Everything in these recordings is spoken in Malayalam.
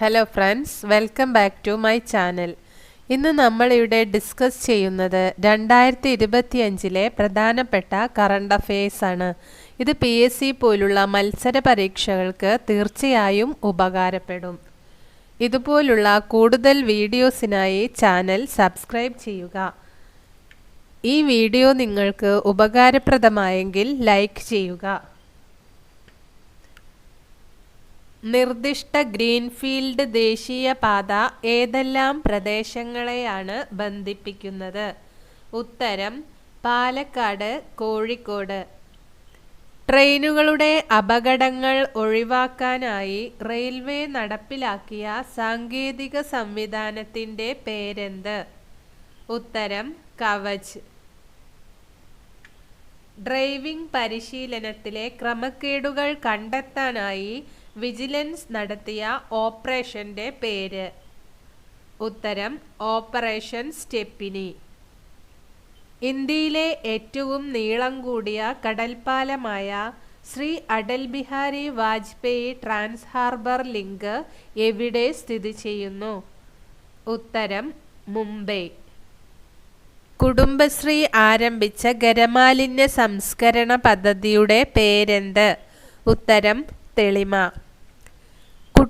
Hello friends welcome back to my channel ഇന്ന് നമ്മളിവിടെ ഡിസ്കസ് ചെയ്യുന്നത് രണ്ടായിരത്തി ഇരുപത്തിയഞ്ചിലെ പ്രധാനപ്പെട്ട കറണ്ട് അഫയേഴ്സ് ആണ്. ഇത് പി എസ് സി പോലുള്ള മത്സര പരീക്ഷകൾക്ക് തീർച്ചയായും ഉപകാരപ്പെടും. ഇതുപോലുള്ള കൂടുതൽ വീഡിയോസിനായി ചാനൽ സബ്സ്ക്രൈബ് ചെയ്യുക. ഈ വീഡിയോ നിങ്ങൾക്ക് ഉപകാരപ്രദമായെങ്കിൽ ലൈക്ക് ചെയ്യുക. നിർദ്ദിഷ്ട ഗ്രീൻഫീൽഡ് ദേശീയപാത ഏതെല്ലാം പ്രദേശങ്ങളെയാണ് ബന്ധിപ്പിക്കുന്നത്? ഉത്തരം പാലക്കാട് കോഴിക്കോട്. ട്രെയിനുകളുടെ അപകടങ്ങൾ ഒഴിവാക്കാനായി റെയിൽവേ നടപ്പിലാക്കിയ സാങ്കേതിക സംവിധാനത്തിന്റെ പേരെന്ത്? ഉത്തരം കവച്. ഡ്രൈവിംഗ് പരിശീലനത്തിലെ ക്രമക്കേടുകൾ കണ്ടെത്താനായി വിജിലൻസ് നടത്തിയ ഓപ്പറേഷന്റെ പേര്. ഉത്തരം ഓപ്പറേഷൻ സ്റ്റെപ്പിനി. ഇന്ത്യയിലെ ഏറ്റവും നീളം കൂടിയ കടൽപ്പാലമായ Shri Atal Bihari Vajpayee trans harbour link എവിടെ സ്ഥിതി ചെയ്യുന്നു? ഉത്തരം മുംബൈ. കുടുംബശ്രീ ആരംഭിച്ച ഗരമാലിന്യ സംസ്കരണ പദ്ധതിയുടെ പേരെന്ത്? ഉത്തരം തെളിമ.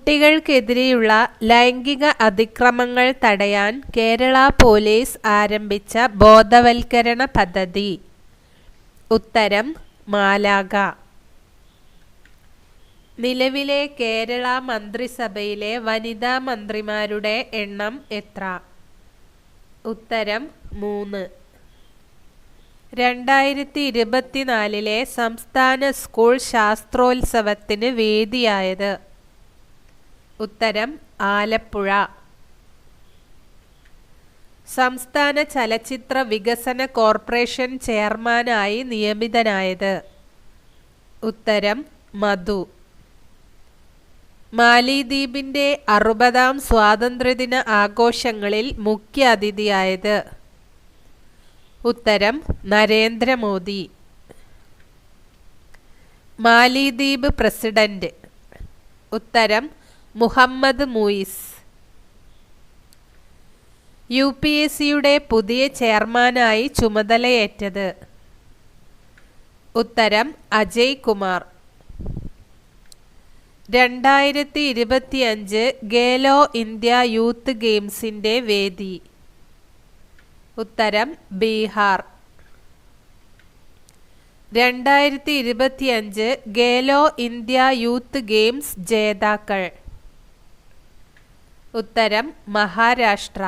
കുട്ടികൾക്കെതിരെയുള്ള ലൈംഗിക അതിക്രമങ്ങൾ തടയാൻ കേരള പോലീസ് ആരംഭിച്ച ബോധവൽക്കരണ പദ്ധതി. ഉത്തരം മാലാക നിലവിലെ കേരള മന്ത്രിസഭയിലെ വനിതാ മന്ത്രിമാരുടെ എണ്ണം എത്ര? ഉത്തരം മൂന്ന്. രണ്ടായിരത്തി ഇരുപത്തിനാലിലെ സംസ്ഥാന സ്കൂൾ ശാസ്ത്രോത്സവത്തിന് വേദിയായത് ഉത്തരം ആലപ്പുഴ. സംസ്ഥാന ചലച്ചിത്ര വികസന കോർപ്പറേഷൻ ചെയർമാനായി നിയമിതനായത്. ഉത്തരം മധു. മാലിദ്വീപിന്റെ അറുപതാം സ്വാതന്ത്ര്യദിന ആഘോഷങ്ങളിൽ മുഖ്യ അതിഥിയായത്. ഉത്തരം നരേന്ദ്രമോദി. മാലിദ്വീപ് പ്രസിഡന്റ്. ഉത്തരം Mohamed Muizzu. U P S സിയുടെ പുതിയ ചെയർമാനായി ചുമതലയേറ്റത് ഉത്തരം അജയ് കുമാർ. രണ്ടായിരത്തി ഇരുപത്തിയഞ്ച് ഗേലോ ഇന്ത്യ യൂത്ത് ഗെയിംസിന്റെ വേദി. ഉത്തരം ബീഹാർ. രണ്ടായിരത്തി ഇരുപത്തിയഞ്ച് ഗേലോ ഇന്ത്യ യൂത്ത് ഗെയിംസ് ജേതാക്കൾ. ഉത്തരം മഹാരാഷ്ട്ര.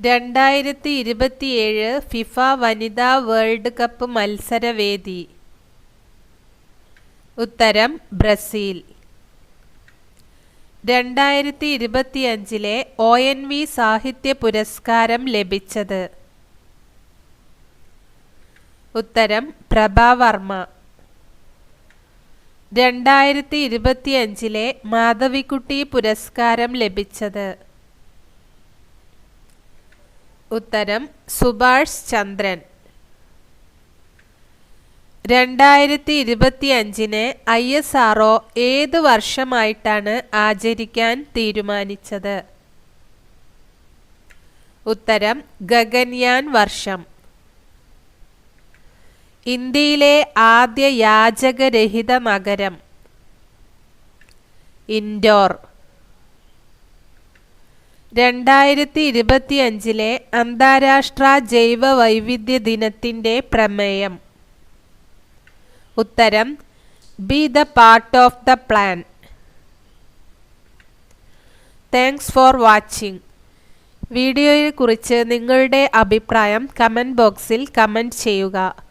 രണ്ടായിരത്തി ഇരുപത്തിയേഴ് ഫിഫ വനിതാ വേൾഡ് കപ്പ് മത്സരവേദി. ഉത്തരം ബ്രസീൽ. രണ്ടായിരത്തി ഇരുപത്തിയഞ്ചിലെ ഒ എൻ വി സാഹിത്യ പുരസ്കാരം ലഭിച്ചത്. ഉത്തരം പ്രഭാവർമ്മ രണ്ടായിരത്തി ഇരുപത്തിയഞ്ചിലെ മാധവിക്കുട്ടി പുരസ്കാരം ലഭിച്ചത്. ഉത്തരം സുഭാഷ് ചന്ദ്രൻ. രണ്ടായിരത്തി ഇരുപത്തിയഞ്ചിന് ഐ എസ് ആർ ഒ ഏത് വർഷമായിട്ടാണ് ആചരിക്കാൻ തീരുമാനിച്ചത്? ഉത്തരം ഗഗൻയാൻ വർഷം. ഇന്ത്യയിലെ ആദ്യ യാചകരഹിത നഗരം ഇൻഡോർ. രണ്ടായിരത്തി ഇരുപത്തിയഞ്ചിലെ അന്താരാഷ്ട്ര ജൈവ വൈവിധ്യ ദിനത്തിന്റെ പ്രമേയം. ഉത്തരം be the part of the plan thanks for watching വീഡിയോയെക്കുറിച്ച് നിങ്ങളുടെ അഭിപ്രായം കമന്റ് ബോക്സിൽ കമന്റ് ചെയ്യുക.